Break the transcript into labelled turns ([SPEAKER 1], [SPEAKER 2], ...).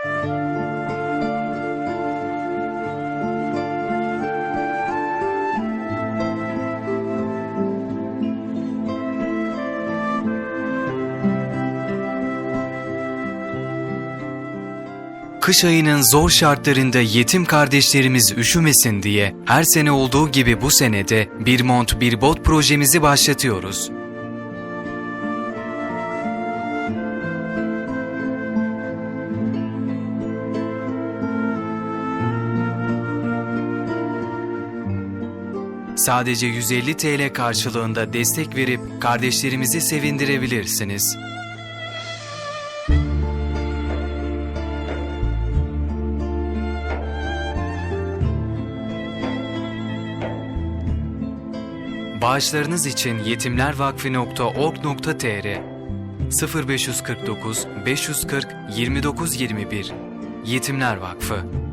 [SPEAKER 1] Kış ayının zor şartlarında yetim kardeşlerimiz üşümesin diye her sene olduğu gibi bu senede bir mont bir bot projemizi başlatıyoruz. Sadece 150 TL karşılığında destek verip kardeşlerimizi sevindirebilirsiniz. Bağışlarınız için yetimlervakfi.org.tr 0549 540 2921 Yetimler Vakfı